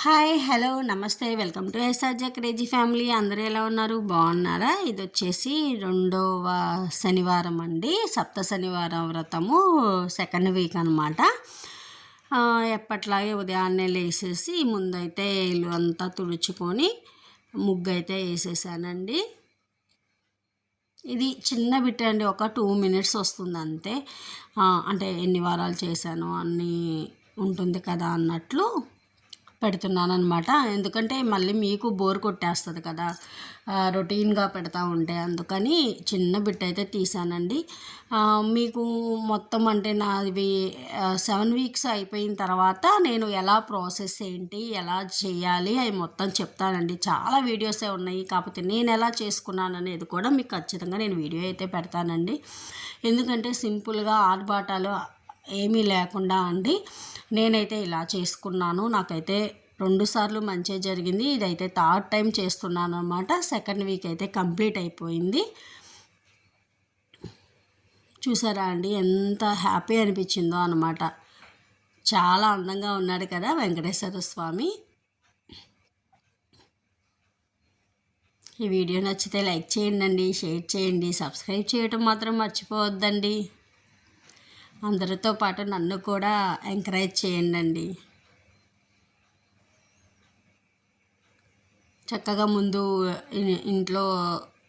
Hi hello నమస్తే. Welcome to SRJ crazy family. అందరూ ఎలా ఉన్నారు? బాగున్నారా? ఇది వచ్చేసి రెండవ శనివారం అండి. సప్త శనివారం వ్రతము సెకండ్ వీక్ అనమాట ఎప్పట్లాగే ఉదయాన్నే లేసేసి ముందైతే ఇల్లు అంతా తుడుచుకొని ముగ్గు అయితే వేసేసానండి. ఇది చిన్న బిట్ అండి ఒక టూ మినిట్స్ వస్తుంది అంతే అంటే ఎన్ని వారాలు చేశాను అన్నీ ఉంటుంది కదా అన్నట్లు. పెడుతున్నాను అనమాట ఎందుకంటే మళ్ళీ మీకు బోర్ కొట్టేస్తుంది కదా. రొటీన్గా పెడతా ఉంటే అందుకని చిన్న బిట్ అయితే తీసానండి మీకు మొత్తం అంటే నాది సెవెన్ వీక్స్ అయిపోయిన తర్వాత నేను ఎలా ప్రాసెస్ ఏంటి ఎలా చేయాలి అవి మొత్తం చెప్తానండి. చాలా వీడియోసే ఉన్నాయి కాకపోతే నేను ఎలా చేసుకున్నాను అనేది కూడా మీకు ఖచ్చితంగా నేను వీడియో అయితే పెడతానండి. ఎందుకంటే సింపుల్గా ఆర్బాటాలు ఏమీ లేకుండా అండి నేనైతే ఇలా చేసుకున్నాను. నాకైతే రెండుసార్లు మంచిగా జరిగింది. ఇదైతే థర్డ్ టైం చేస్తున్నాను అనమాట సెకండ్ వీక్ అయితే కంప్లీట్ అయిపోయింది. చూసారా అండి? ఎంత హ్యాపీ అనిపించిందో అనమాట చాలా అందంగా ఉన్నాడు కదా వెంకటేశ్వర స్వామి. ఈ వీడియో నచ్చితే లైక్ చేయండి షేర్ చేయండి. సబ్స్క్రైబ్ చేయటం మాత్రం మర్చిపోవద్దండి. అందరితో పాటు నన్ను కూడా ఎంకరేజ్ చేయండి చక్కగా ముందు ఇంట్లో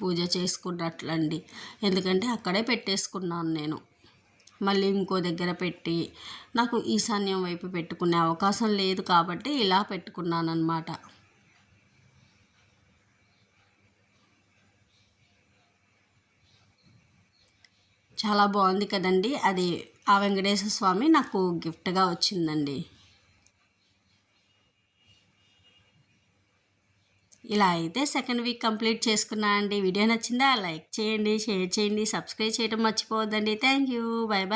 పూజ చేసుకున్నట్లండి. ఎందుకంటే అక్కడే పెట్టేసుకున్నాను నేను. మళ్ళీ ఇంకో దగ్గర పెట్టి నాకు ఈశాన్యం వైపు పెట్టుకునే అవకాశం లేదు కాబట్టి ఇలా పెట్టుకున్నాను అనమాట చాలా బాగుంది కదండి. అది ఆ వెంకటేశ్వర స్వామి నాకు గిఫ్ట్గా వచ్చిందండి. ఇలా అయితే సెకండ్ వీక్ కంప్లీట్ చేసుకున్నా అండి. వీడియో నచ్చిందా లైక్ చేయండి షేర్ చేయండి సబ్స్క్రైబ్ చేయడం మర్చిపోవద్దండి. Thank you. Bye bye